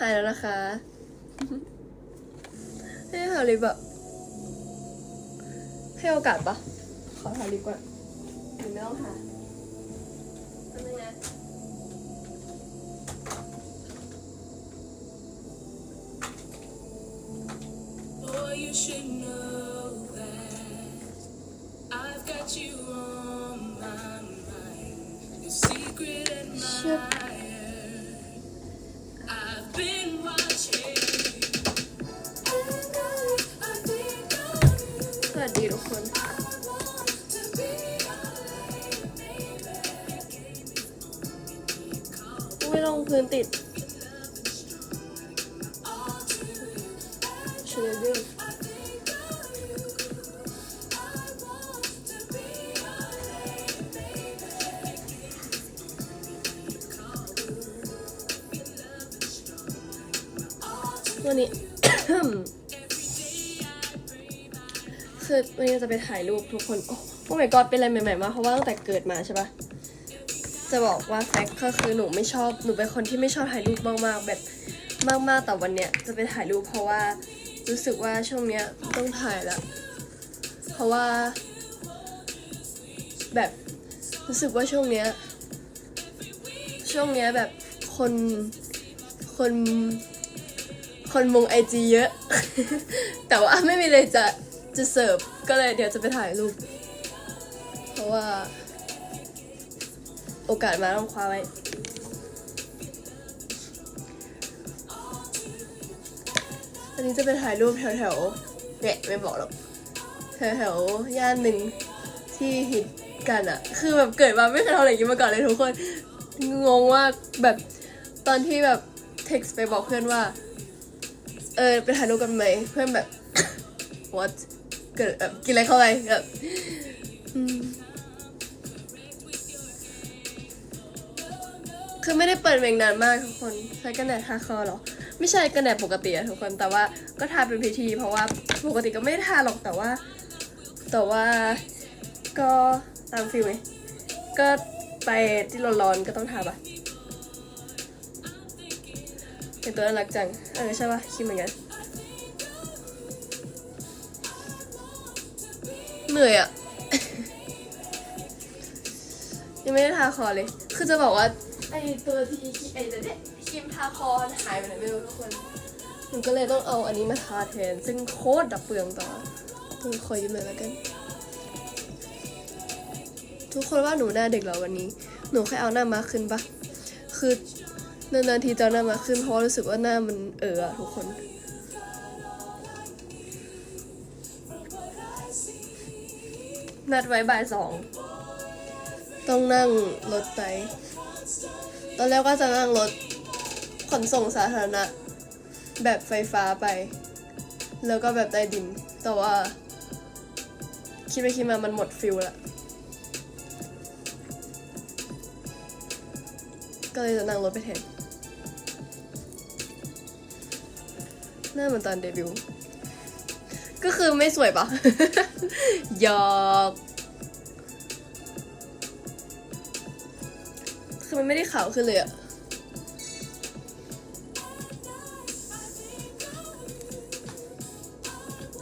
หายแล้วนะคะให้ทาลิปอะให้โอกาสปะขอทาลิปก่อนหรือไม่ต้องทา ไม่ลงพื้นติด All to you. เชลเดอร์ I think of you. I want to be your lady, baby. วันนี้คือวันนี้เราจะไปถ่ายรูปทุกคน โอ้โอ้ my god เป็นอะไรใหม่ๆมากเพราะว่าตั้งแต่เกิดมาใช่ปะ จะบอกว่าแฟกก็คือหนูไม่ชอบหนูเป็นคนที่ไม่ชอบถ่ายรูปมากๆ แบบมากๆแต่วันเนี้ยจะไปถ่ายรูปเพราะว่ารู้สึกว่าช่วงเนี้ยต้องถ่ายละเพราะว่า แบบรู้สึกว่าช่วงเนี้ยช่วงเนี้ยแบบคนคนคนมงไอจีเยอะ แต่ว่าไม่มีเลยจะจะเสิร์ฟก็เลยเดี๋ยวจะไปถ่ายรูป เพราะว่า โอกาสมาต้องคว้าไว้อันนี้จะไปถ่ายรูปแถวๆเนี่ยไม่บอกหรอกแถวๆย่านหนึ่งที่ฮิตกันอะคือแบบเกิดมาไม่เคยทำอะไรอย่างนี้มาก่อนเลยทุกคนงงว่าแบบตอนที่แบบเท็กซ์ไปบอกเพื่อนว่า เออไปถ่ายรูปกันไหมเพื่อนแบบ what เกิดแบบกินอะไรเข้าไปแบบ คือไม่ได้เปิดเมงนานมากทุกคนใช้กันแดดทาคอหรอ ไม่ใช่กันแดดปกติอะทุกคนแต่ว่าก็ทาเป็นพิธี เพราะว่าปกติก็ไม่ได้ทาหรอกแต่ว่า แต่ว่าก็ตามฟิลไงก็ไปที่ร้อนๆก็ต้องทาปะเป็นตัวน่ารักจังเออใช่ปะคิดเหมือนกันเหนื่อยอะยังไม่ได้ทาคอเลย คือจะบอกว่า ไอตัวที่ไอตัวเนี้ยครีมทาคอหายไปไหนไม่รู้ทุกคนหนูก็เลยต้องเอาอันนี้มาทาแทน ซึ่งโคตรดับเปลืองต่อต้องคอยยิ้มเลยแล้วกัน ทุกคนว่าหนูหน้าเด็กเหรอวันนี้ หนูแค่เอาหน้ามาขึ้นปะคือนานๆทีจะเอาหน้ามาขึ้นเพราะว่ารู้สึกว่าหน้ามันเอออะทุกคนนัดไว้บ่ายสอง ต้องนั่งรถไป ตอนแรกก็จะนั่งรถขนส่งสาธารณะ แบบไฟฟ้าไป แล้วก็แบบใต้ดิน แต่ว่า คิดไปคิดมามันหมดฟิลละก็เลยจะนั่งรถไปแทนหน้าเหมือนตอนเดบิวต์ก็คือไม่สวยปะ หยอก มันไม่ได้ขาวขึ้นเลยอะ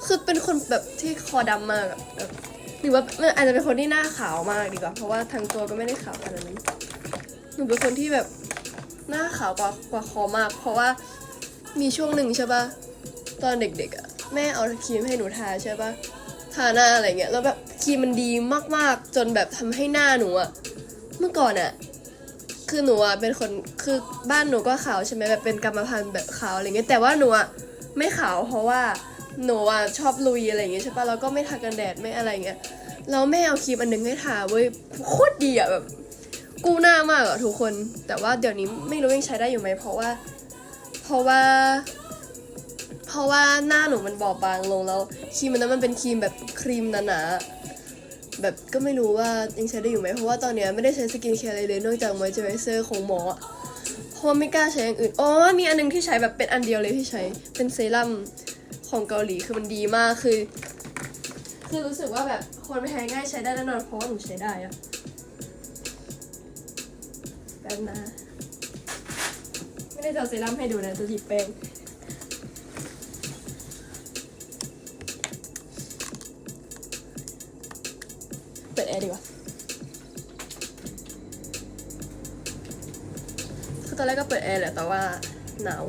คือเป็นคนแบบที่คอดำมากอะแบบหรือว่ามันอาจจะเป็นคนที่หน้าขาวมากดีกว่า เพราะว่าทั้งตัวก็ไม่ได้ขาวขนาดนั้นหนูเป็นคนที่แบบหน้าขาวกว่ากว่าคอมาก เพราะว่ามีช่วงหนึ่งใช่ปะตอนเด็กๆอะแม่เอาครีมให้หนูทาใช่ปะทาหน้าอะไรเงี้ยแล้วแบบครีมมันดีมากๆ จนแบบทำให้หน้าหนูอะเมื่อก่อนอะ คือหนูอะเป็นคนคือบ้านหนูก็ขาวใช่ไหมแบบเป็นกรรมพันธุ์แบบขาวอะไรเงี้ยแต่ว่าหนูอะไม่ขาวเพราะว่าหนูอะชอบลุยอะไรเงี้ยใช่ปะแล้วก็ไม่ทากันแดดไม่อะไรเงี้ยแล้วแม่เอาครีมอันหนึงให้ทาเว้ยโคตรดีอะแบบกู้หน้ามากอะทุกคน แต่ว่าเดี๋ยวนี้ไม่รู้ยังใช้ได้อยู่ไหมเพราะว่า เพราะว่า เพราะว่าหน้าหนูมันบอบบางลงแล้วครีมมันนั้นมันเป็นครีมแบบครีมหนาๆ แบบก็ไม่รู้ว่ายังใช้ได้อยู่ไหมเพราะว่าตอนเนี้ยไม่ได้ใช้สกินแคร์อะไรเลยนอกจากมอยเจอไรเซอร์ของหมอเพราะไม่กล้าใช้อย่างอื่นอ๋อมีอันนึงที่ใช้แบบเป็นอันเดียวเลยที่ใช้เป็นเซรั่มของเกาหลีคือมันดีมากคือ คือรู้สึกว่าแบบคนไม่แพ้ง่ายใช้ได้แน่นอนเพราะว่าหนูใช้ได้อะแป๊บนะไม่ได้จะเอเซรั่มให้ดูนะจะหยิบแป้ง ดแอร์ดีกว่า คือตอนแรกก็เปิดแอร์แหละแต่ว่าหนาว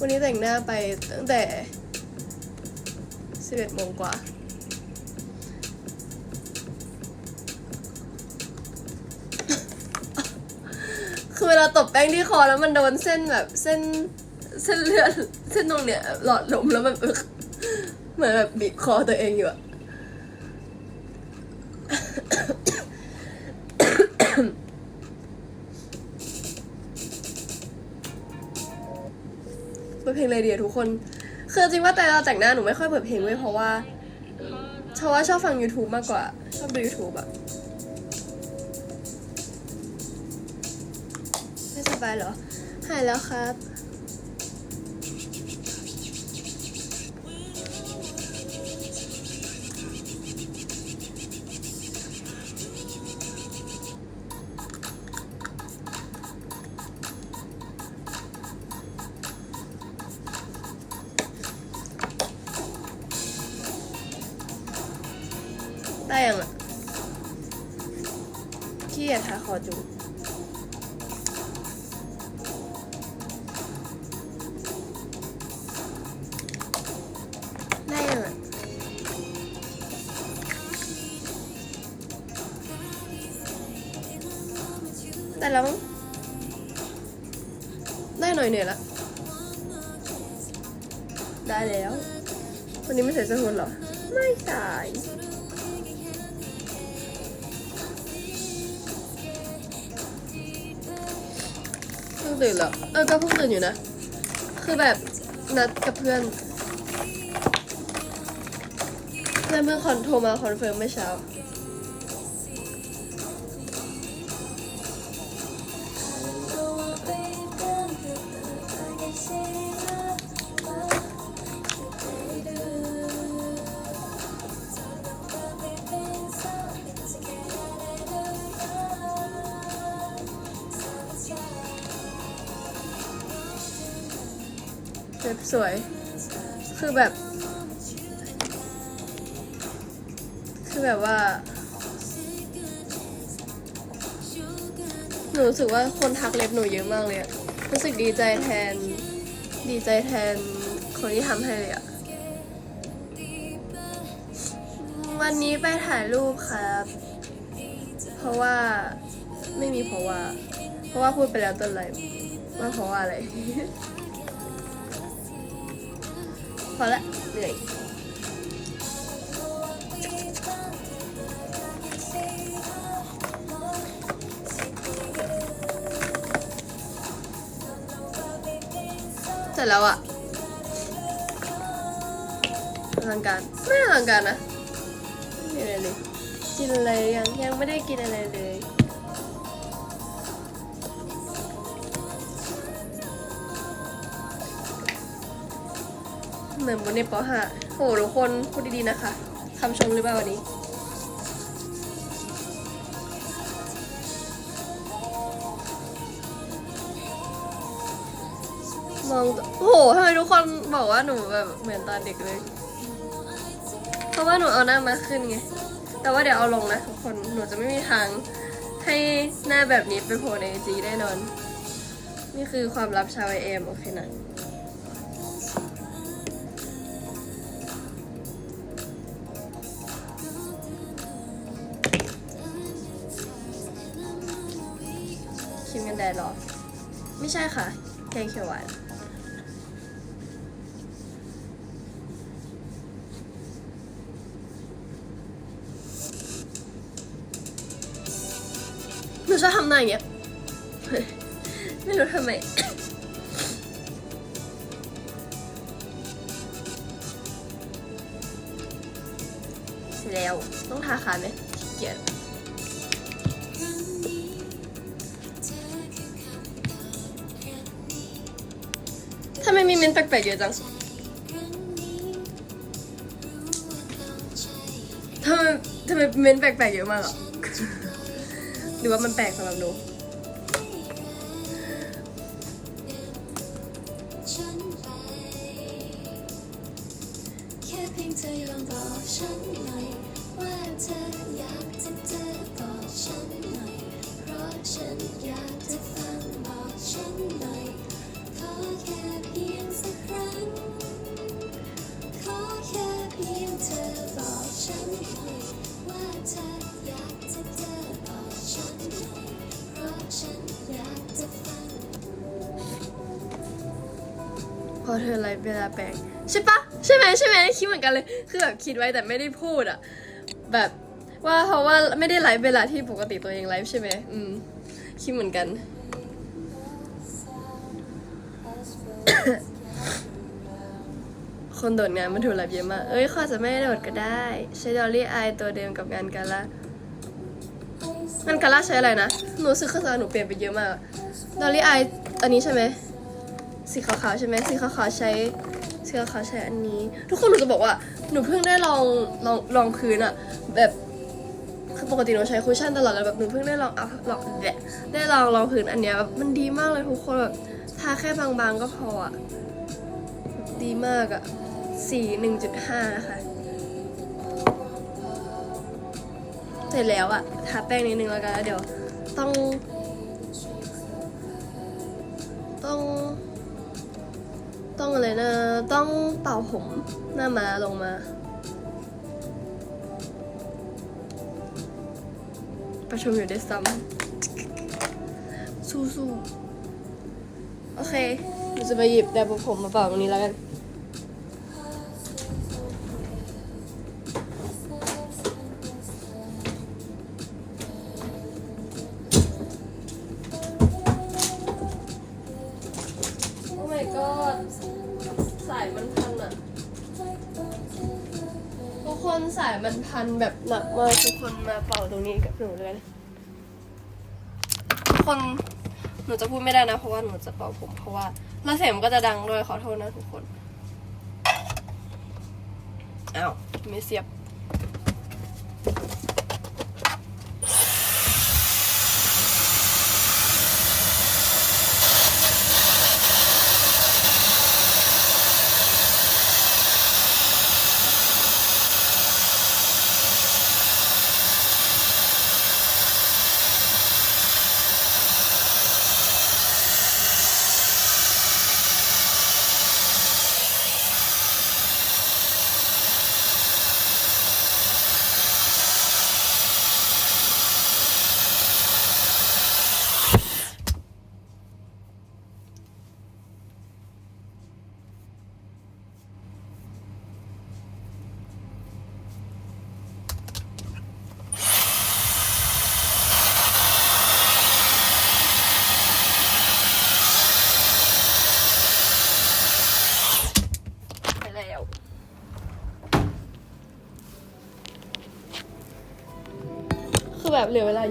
วันนี้แต่งหน้าไปตั้งแต่ 11โมงกว่า เวลาตบแป้งที่คอแล้วมันโดนเส้นแบบเส้นเส้นเลือดเส้นตรงเนี้ยหลอดลมแล้วมันเออเหมือนแบบบีบคอตัวเองอยู่อะเปิดเพลงอะไรดีอะทุกคน คือจริงว่าแต่เราแต่งหน้าหนูไม่ค่อยเปิดเพลงไว้ยเพราะว่าเพราะว่าชอบฟัง YouTube มากกว่า ชอบดู YouTube อะ ไปเหรอ หายแล้วครับ คือแบบนัดกับเพื่อน เพื่อนเพิ่งคอนโทรมาคอนเฟิร์มเมื่อเช้า สวย คือแบบ คือแบบว่า หนูรู้สึกว่าคนทักเล็บหนูเยอะมากเลยอะรู้สึกดีใจแทน ดีใจแทนคนที่ทำให้เลยอะวันนี้ไปถ่ายรูปครับ เพราะว่าไม่มีเพราะว่า เพราะว่าพูดไปแล้วต้นไลฟ์ว่าเพราะว่าอะไร พอละเหนื่อยเสร็จแล้วอะอลังการไม่อลังการนะไม่มีอะไรเลยกินอะไรยังยังไม่ได้กินอะไรเลย เหมือนบนในปห้าโหทุกคนพูดดีๆนะคะคำชมหรือเปล่าวันนี้ มองโอ้โหทำไมทุกคนบอกว่าหนูแบบเหมือนตอนเด็กเลย เพราะว่าหนูเอาหน้ามาขึ้นไง แต่ว่าเดี๋ยวเอาลงนะทุกคน หนูจะไม่มีทางให้หน้าแบบนี้ไปโผล่ในจีแน่นอน นี่คือความลับชาวไอเอ็มโอเคนะ แดดหรอ ไม่ใช่ค่ะแกงเขียวหวานหนูชอบทำหน้าอย่างเงี้ยไม่รู้ทำไมแล้ว ต้องทาขาไหมเกียจ นแปลกๆเยอะจังทำไมทำไมเมนแปลกๆเยอะมากอะหรือว่ามันแปลกสำหรับหนูแค่เพียงเธอยอมบอกฉัน กันเลย คือแบบคิดไว้แต่ไม่ได้พูดอะแบบว่าเพราะว่าไม่ได้ไลฟ์เวลาที่ปกติตัวเองไลฟ์ใช่ไหมอืมคิดเหมือนกัน คนโดดงานมันถูกไลฟ์เยอะมาก เอ้ยขาอจะไม่โดดก็ได้ ใช้ดอลลี่อายตัวเดิมกับงานกาล่างานกาล่าใช้อะไรนะ หนูรู้สึกเครื่องสำอางหนูเปลี่ยนไปเยอะมาก ดอลลี่อายอันนี้ใช่ไหมสีขาวๆใช่ไหมสีขาวๆใช้ สีขาวๆใช้อันนี้ ทุกคนหนูจะบอกว่าหนูเพิ่งได้ลองลองลองพื้นอะแบบคือปกติหนูใช้คุชชั่นตลอดแล้วแบบหนูเพิ่งได้ลองเอาลองแหละได้ลองลองพื้นอันเนี้ยแบบมันดีมากเลยทุกคนแบบทาแค่บางๆก็พออะดีมากอะสีหนึ่งจุดห้านะคะเสร็จแล้วอะทาแป้งนิดนึงแล้วกันแล้วเดี๋ยวต้องต้อง ต้องอะไรนะ ต้องเป่าผมหน้ามาลงมาประชุมอยู่ด้วยซ้ำสู้ๆโอเค หนูจะไปหยิบแบบผมมาเป่าตรงนี้แล้วกัน จะพูดไม่ได้นะ เพราะว่าหนูจะเป่าผมเพราะว่าแล้วเสียงมันก็จะดังด้วยขอโทษนะทุกคนอ้าวไม่เสียบ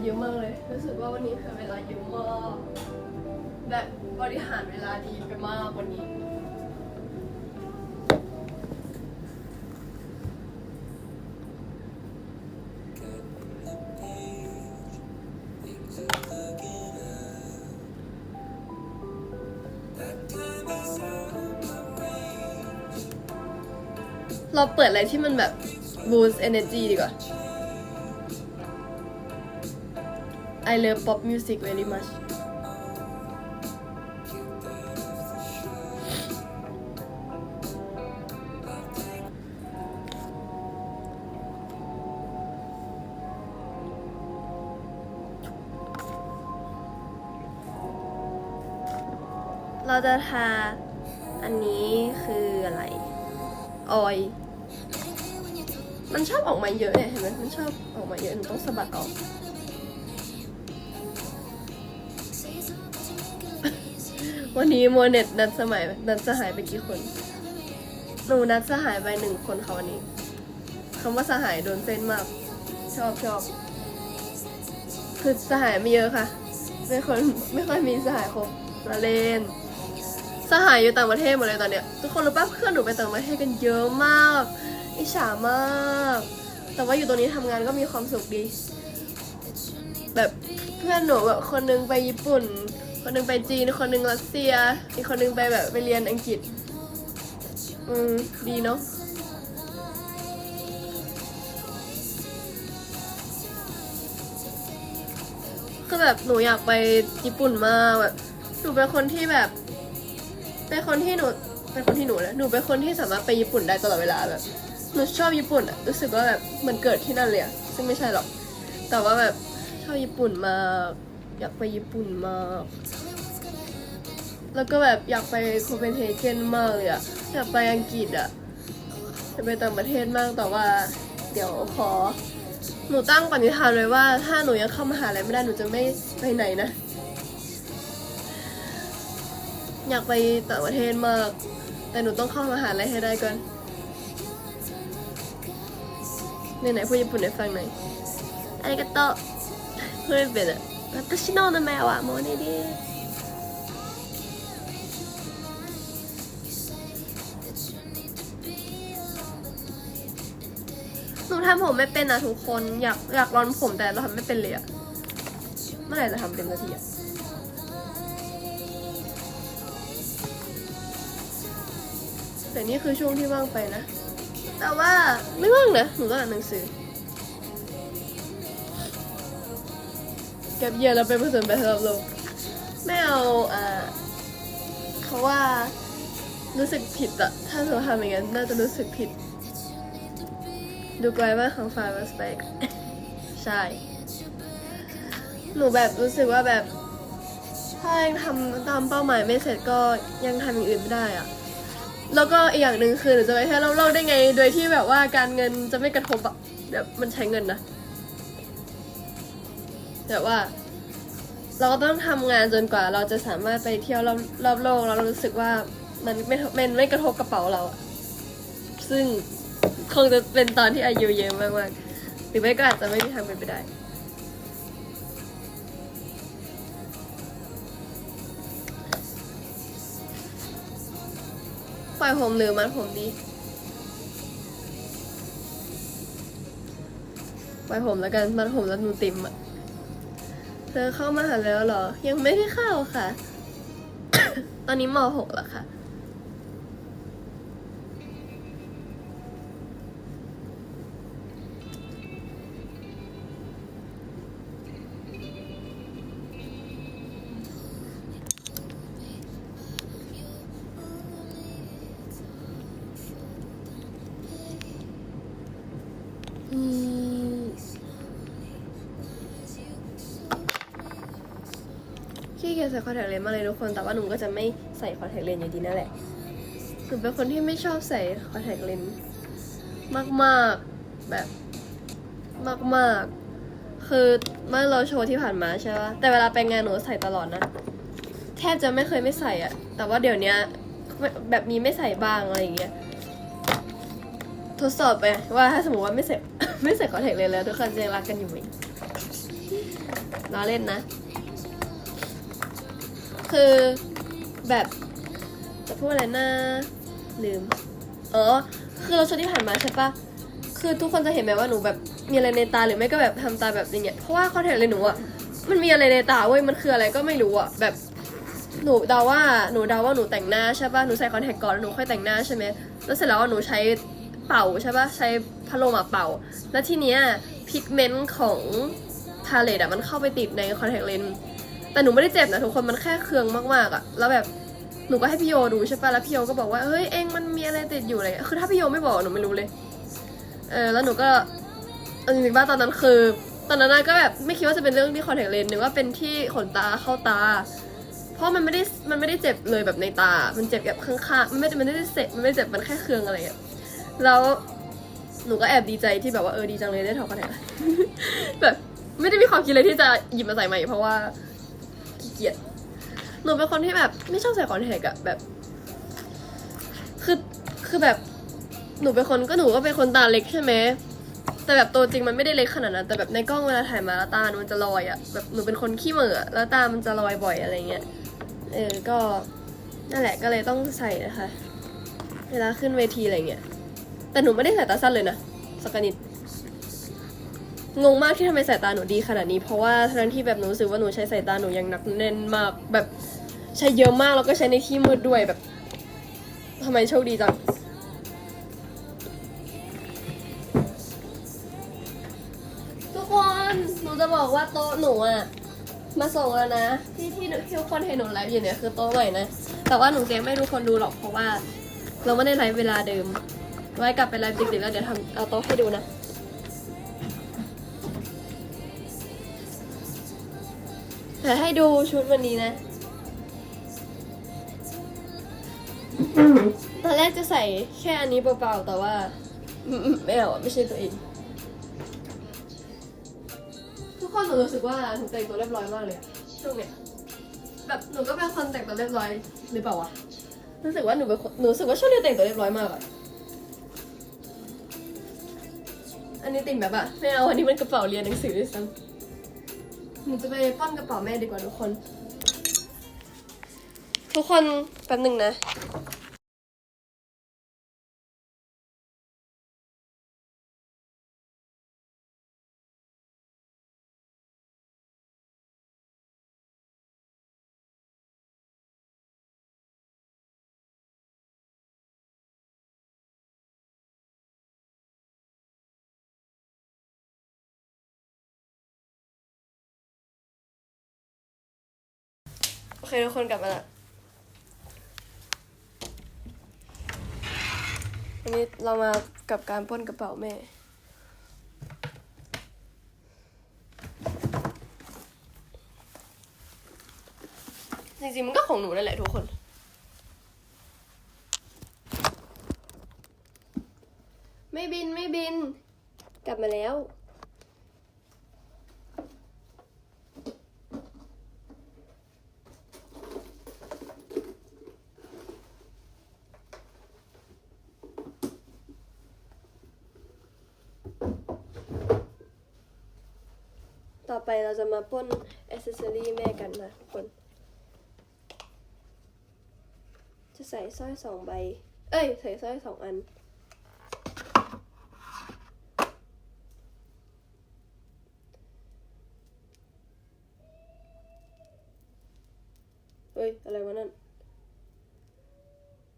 เยอะมากเลย รู้สึกว่าวันนี้คือเวลาเยอะมาก แบบบริหารเวลาดีไปมากวันนี้เราเปิดอะไรที่มันแบบ boost energy ดีกว่า I love pop music very much เราจะทาอันนี้คืออะไร ออย มันชอบออกมาเยอะเนี่ยเห็นไหมมันชอบออกมาเยอะหนูต้องสะบัดออก วันนี้โมเน็ตนัดสมัยนัดจะหายไปกี่คน หนูนัดจะหายไปหนึ่งคนค่ะวันนี้คำว่าสหายโดนเส้นมาก ชอบชอบคือสหายไม่เยอะค่ะไม่ค่อยไม่ค่อยมีสหายครบมาเลนสหายอยู่ต่างประเทศหมดเลยตอนเนี้ยทุกคนรู้ป่ะเพื่อนหนูไปต่างประเทศกันเยอะมากอิจฉามาก แต่ว่าอยู่ตรงนี้ทำงานก็มีความสุขดี แบบเพื่อนหนูแบบคนนึงไปญี่ปุ่น คนนึงไปจีน คนนึงรัสเซีย อีกคนนึงไปแบบไปเรียนอังกฤษ อืม ดีเนาะคือแบบหนูอยากไปญี่ปุ่นมากแบบหนูเป็นคนที่แบบเป็นคนที่หนูเป็นคนที่หนูนะหนูเป็นคนที่สามารถไปญี่ปุ่นได้ตลอดเวลาแบบหนูชอบญี่ปุ่นอะรู้สึกว่าแบบเหมือนเกิดที่นั่นเลยอะซึ่งไม่ใช่หรอก แต่ว่าแบบชอบญี่ปุ่นมากอยากไปญี่ปุ่นมาก แล้วก็แบบอยากไปโคเปนเฮเกนมากเลยอะอยากไปอังกฤษอะจะไปต่างประเทศมากแต่ว่า เดี๋ยวขอ หนูตั้งปณิธานไว้ว่า ถ้าหนูยังเข้ามหาลัยไม่ได้หนูจะไม่ไปไหนนะ อยากไปต่างประเทศมาก แต่หนูต้องเข้ามหาลัยให้ได้ก่อนไหนๆพูดญี่ปุ่นให้ฟังหน่อยありがとうフルベル私の名前はモネです นูทำผมไม่เป็นนะทุกคนอยากอยากรอนผมแต่เราทำไม่เป็นเลยอะเมื่อไหร่จะทำเป็นสักทีอะแต่นี่คือช่วงที่ว่างไปนะ แต่ว่าไม่ว่างนะหนูต้องอ่านหนังสือเก็บเยียร์แล้วไปผสมแบบสำหรับโลกไม่เอาอ่าเขาว่ารู้สึกผิดอะถ้าหนูทำอย่างนั้นน่าจะรู้สึกผิด ดูไกลมากของฟาร์สเปกใช่ หนูแบบรู้สึกว่าแบบ ถ้ายังทำตามเป้าหมายไม่เสร็จก็ยังทำอย่างอื่นไม่ได้อะแล้วก็อีกอย่างหนึ่งคือหนูจะไปแค่เล่าโลกได้ไง โดยที่แบบว่าการเงินจะไม่กระทบอะแบบมันใช้เงินนะแต่ว่า เราก็ต้องทำงานจนกว่า เราจะสามารถไปเที่ยวรอบรอบโลกเรารู้สึกว่ามันไม่มันไม่กระทบกระเป๋าเรา ซึ่ง คงจะเป็นตอนที่อายุเยอะมากๆหรือไม่ก็อาจจะไม่มีทางเป็นไปได้ ปล่อยผมหรือมัดผมดีปล่อยผมแล้วกันมัดผมแล้วหนูติมอะเธอเข้ามาหาแล้วเหรอ ยังไม่ได้เข้าค่ะ ตอนนี้มหกแล้วค่ะ มากเลยทุกคน แต่ว่าหนูก็จะไม่ใส่คอนแทคเลนส์อยู่ดีนั่นแหละหนูเป็นคนที่ไม่ชอบใส่คอนแทคเลนส์มากๆแบบมากๆ คือเมื่อเราโชว์ที่ผ่านมาใช่ปะแต่เวลาไปงานหนูใส่ตลอดนะ แทบจะไม่เคยไม่ใส่อะแต่ว่าเดี๋ยวนี้แบบมีไม่ใส่บ้างอะไรอย่างเงี้ยทดสอบไปว่าถ้าสมมติว่าไม่ใส่ไม่ใส่คอนแทคเลนส์แล้วทุกคนจะรักกันอยู่ไหมล้อเล่นนะ คือแบบจะพูดอะไรนะลืมเออคือเราชดที่ผ่านมาใช่ปะคือทุกคนจะเห็นไหมว่าหนูแบบมีอะไรในตาหรือไม่ก็แบบทำตาแบบอย่างเงี้ยเพราะว่าคอนแทคเลยหนูอะมันมีอะไรในตาเว้ยมันคืออะไรก็ไม่รู้อะแบบหนูเดาว่าหนูเดาว่าหนูแต่งหน้าใช่ปะหนูใส่คอนแทคก่อนแล้วหนูค่อยแต่งหน้าใช่ไหมแล้วเสร็จแล้วหนูใช้เป่าใช่ปะใช้พัดลมอะเป่า แล้วทีเนี้ยพิกเมนต์ของพาเลตอะมันเข้าไปติดในคอนแทคเลนส์ แต่หนูไม่ได้เจ็บนะทุกคนมันแค่เคืองมากๆอะแล้วแบบหนูก็ให้พี่โยดูใช่ปะแล้วพี่โยก็บอกว่าเฮ้ยเองมันมีอะไรติดอยู่อะไรคือถ้าพี่โยไม่บอกหนูไม่รู้เลยเออแล้วหนูก็จริงๆว่าตอนนั้นคือ ตอนนั้นน่ะก็แบบไม่คิดว่าจะเป็นเรื่องที่คอนแทคเลนส์หรือว่าเป็นที่ขนตาเข้าตา เพราะมันไม่ได้มันไม่ได้เจ็บเลยแบบในตา มันเจ็บแบบข้างๆมันไม่ได้มันไม่ได้เจ็บมันไม่เจ็บมันแค่เคืองอะไรอะแล้วหนูก็แอบดีใจที่แบบว่าเออดีจังเลยได้ถอดคอนแทคแบบไม่ได้มีความคิดเลยที่จะหยิบมาใส่ใหม่เพราะว่า ขี้เกียจหนูเป็นคนที่แบบไม่ชอบใส่คอนแทคอะแบบ คือคือแบบหนูเป็นคนก็หนูก็เป็นคนตาเล็กใช่ไหมแต่แบบตัวจริงมันไม่ได้เล็กขนาดนั้นแต่แบบในกล้องเวลาถ่ายมาแล้วตา มันจะลอยอะแบบหนูเป็นคนขี้เหม่อแล้วตา มันจะลอยบ่อยอะไรเงี้ยเออก็นั่นแหละก็เลยต้องใส่นะคะ เวลาขึ้นเวทีอะไรเงี้ยแต่หนูไม่ได้ใส่ตาสั้นเลยนะสักนิด งงมากที่ทำไมสายตาหนูดีขนาดนี้ เพราะว่าทั้งที่แบบหนูรู้สึกว่าหนูใช้สายตาหนูยังหนักแน่นมากแบบใช้เยอะมากแล้วก็ใช้ในที่มืดด้วยแบบทำไมโชคดีจังทุกคนหนูจะบอกว่าโต๊ะหนูอะมาส่งแล้วนะ ที่ที่ที่ทุกคนเห็นหนูไลฟ์อยู่เนี่ยคือโต๊ะใหม่นะแต่ว่าหนูเซฟไม่รู้คนดูหรอกเพราะว่า เราไม่ได้ไลฟ์เวลาเดิม ไว้กลับไปไลฟ์ดึกๆแล้วเดี๋ยวทำเอาโต๊ะให้ดูนะ แต่ให้ดูชุดวันนี้นะ ตอนแรกจะใส่แค่อันนี้เปล่าๆแต่ว่าอืมๆไม่เอาอะไม่ใช่ตัวเอง ทุกคนหนูรู้สึกว่าหนูแต่งตัวเรียบร้อยมากเลยอะช่วงเนี้ยแบบหนูก็เป็นคนแต่งตัวเรียบร้อยหรือเปล่าวะรู้สึกว่าหนูเป็นคนหนูรู้สึกว่าช่วงนี้แต่งตัวเรียบร้อยมากอะอันนี้ติ่งแบบอะไม่เอาอันนี้มันกระเป๋าเรียนหนังสือด้วยซ้ำ หนูจะไปป้อนกระเป๋าแม่ดีกว่าทุกคน ทุกคนแป๊บหนึ่งนะ เคทุกคนกลับมาละวันนี้เรามากับการป้นกระเป๋าแม่จริงๆมันก็ของหนูนั่นแหละทุกคน ไม่บินไม่บิน กลับมาแล้ว ต่อไปเราจะ มาป้นอ c เซ s ซอรี่แม่กันนะทุกคน จะใส่สร้อยสองใบ เอ้ย ใส่สร้อยสองอัน เฮ้ย อะไรวะนั่น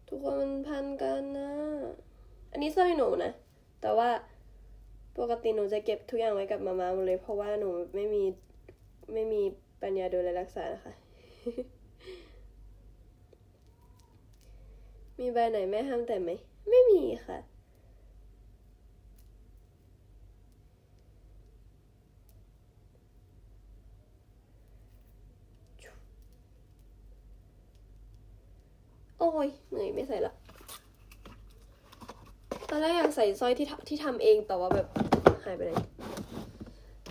ทุกคนมันพันกันนะ อันนี้สร้อยหนูนะ แต่ว่าปกติหนูจะเก็บทุกอย่างไว้กับมาม่าหมดเลย เพราะว่าหนูไม่มี ไม่มีปัญญาดูแลรักษานะคะ มีใบไหนแม่ห้ามแต่ไหม ไม่มีค่ะ โอ้ย เหนื่อยไม่ใส่ละตอนแรกอยากใส่สร้อยที่ที่ทำเองแต่ว่าแบบหายไปไหน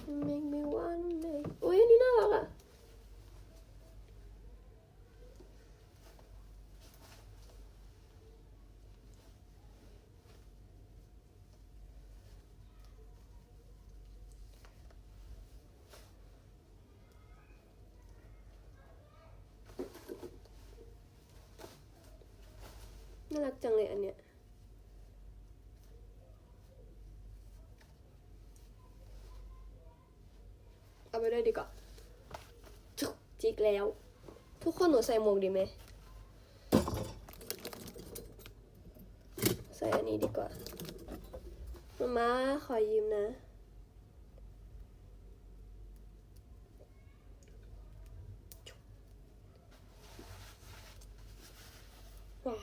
Make me wanna make อุ้ยอันนี้น่ารักอะน่ารักจังเลยอันเนี้ย ไปด้วยดีกว่าจิกแล้ว ทุกคนหนูใส่หมวกดีไหมใส่อันนี้ดีกว่ามาม่าขอยืมนะ ว้า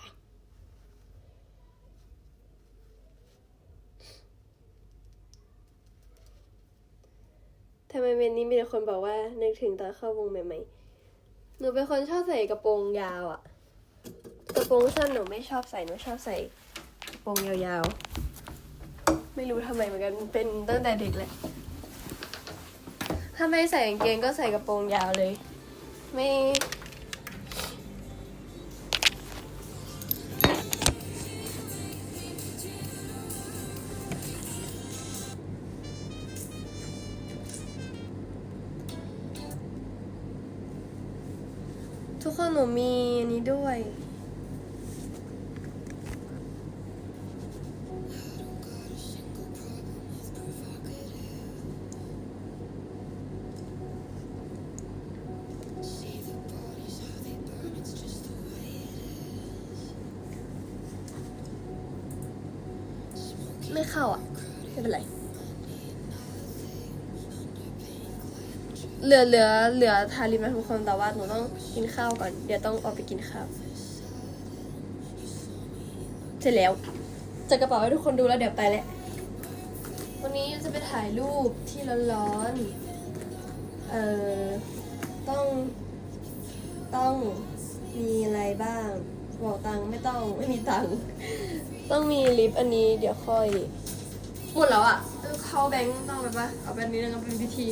ทำไม เมนนี้มีแต่คนบอกว่านึกถึงตอนเข้าวงใหม่ๆ หนูเป็นคนชอบใส่กระโปรงยาวอะกระโปรงสั้นหนูไม่ชอบใส่หนูชอบใส่กระโปรงยาวๆ ไม่รู้ทำไมเหมือนกันเป็นตั้งแต่เด็กแหละถ้าไม่ใส่กางเกงก็ใส่กระโปรงยาวเลย ไม่ คนหนูมีอันนี้ด้วย ลือเหลือเหลือทาลิปนะทุกคนแต่ว่าหนูต้องกินข้าวก่อน เดี๋ยวต้องออกไปกินข้าวเสร็จแล้วจัดกระเป๋าให้ทุกคนดูแล้วเดี๋ยวไปแล้ววันนี้จะไปถ่ายรูปที่ร้อนๆ เอ่อ ต้อง ต้องมีอะไรบ้าง บอกตังไม่ต้องไม่มีตัง ต้องมีลิปอันนี้เดี๋ยวค่อย หมดแล้วอะเออเข้าแบงค์ต้องไปปะเอาแบบนี้นะครับเป็นพิธี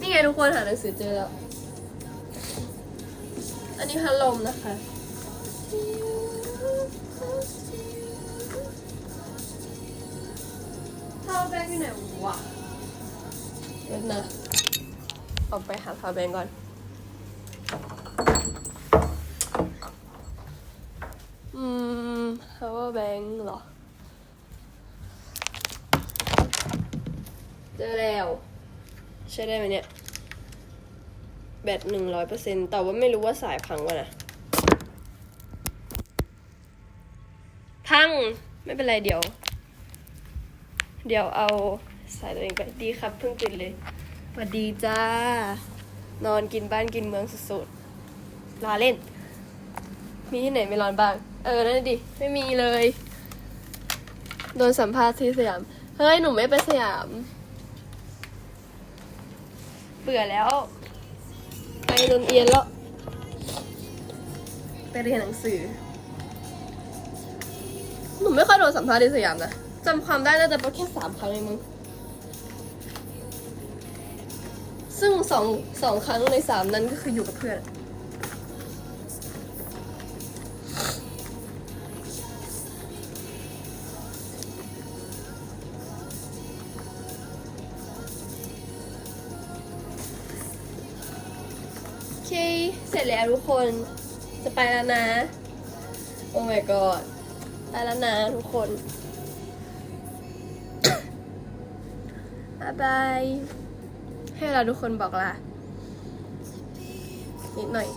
นี่ไงทุกคนหาหนังสือเจอแล้ว อันนี้พัดลมนะคะเข้าแบงค์อยู่ไหนวะเดี๋ยวนะเอาไปหาพาแบงค์ก่อน อืม power bank เหรอ เจอแล้ว ใช้ได้ไหมเนี่ย แบตหนึ่งร้อยเปอร์เซ็นต์แต่ว่าไม่รู้ว่าสายพังวะนะ พัง ไม่เป็นไรเดี๋ยว เดี๋ยวเอาสายตัวเองไปดีครับ เพิ่งตื่นเลยสวัสดีจ้า นอนกินบ้านกินเมืองสุดๆรอเล่น มีที่ไหนไม่ร้อนบ้าง เออ นั่นดิ ไม่มีเลย โดนสัมภาษณ์ที่สยาม เฮ้ย หนูไม่ไปสยาม เบื่อแล้ว ไปโรงเรียนแล้ว ไปเรียนหนังสือ หนูไม่ค่อยโดนสัมภาษณ์ที่สยามนะจำความได้น่าจะเป็นแค่สามครั้งเองมั้งซึ่งสองสองครั้งในสามนั้นก็คืออยู่กับเพื่อน แล้วทุกคนจะไปแล้วนะ โอ้ my god ไปแล้วนะทุกคนบายบายให้เราทุกคนบอกลานิดหน่อย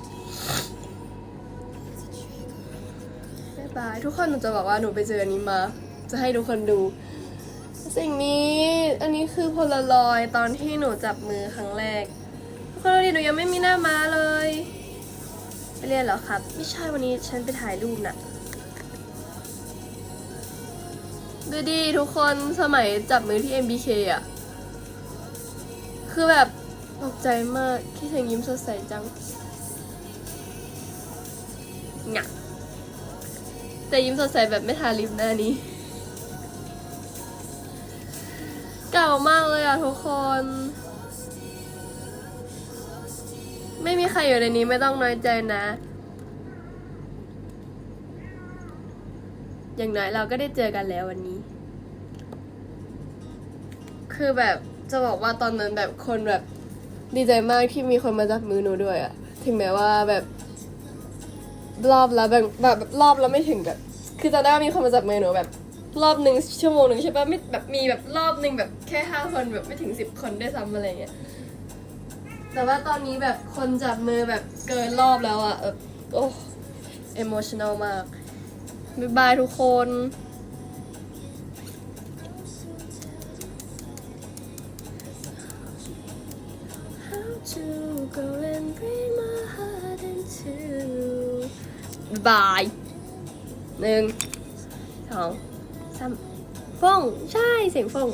บายบายทุกคนหนูจะบอกว่าหนูไปเจออันนี้มา จะให้ทุกคนดู สิ่งนี้อันนี้คือโพลารอยตอนที่หนูจับมือครั้งแรกทุกคนดูดิหนูยังไม่มีหน้าม้าเลย เรียนเหรอครับ ไม่ใช่วันนี้ฉันไปถ่ายรูปน่ะดูดิทุกคนสมัยจับมือที่ MBK อะคือแบบตกใจมากคิดถึงยิ้มสดใสจังหงะแต่ยิ้มสดใสแบบไม่ทาลิปหน้านี้ เก่ามากเลยอะทุกคน ไม่มีใครอยู่ในนี้ไม่ต้องน้อยใจนะ อย่างน้อยเราก็ได้เจอกันแล้ววันนี้ คือแบบจะบอกว่าตอนนั้นแบบคนแบบดีใจมากที่มีคนมาจับมือหนูด้วยอะถึงแม้ว่าแบบรอบแล้วแบบแบบรอบแล้วไม่ถึงแบบ คือจะได้ว่ามีคนมาจับมือหนูแบบ รอบหนึ่งชั่วโมงหนึ่งใช่ปะไม่แบบมีแบบรอบหนึ่งแบบแค่ห้าคนแบบไม่ถึงสิบคนได้ซ้ำอะไรเงี้ย แต่ว่าตอนนี้แบบคนจับมือแบบเกินรอบแล้วอะแบบโอ้ emotional มากบ๊ายบายทุกคนบ๊ายบายหนึ่งสองสามฟงใช่เสียงฟง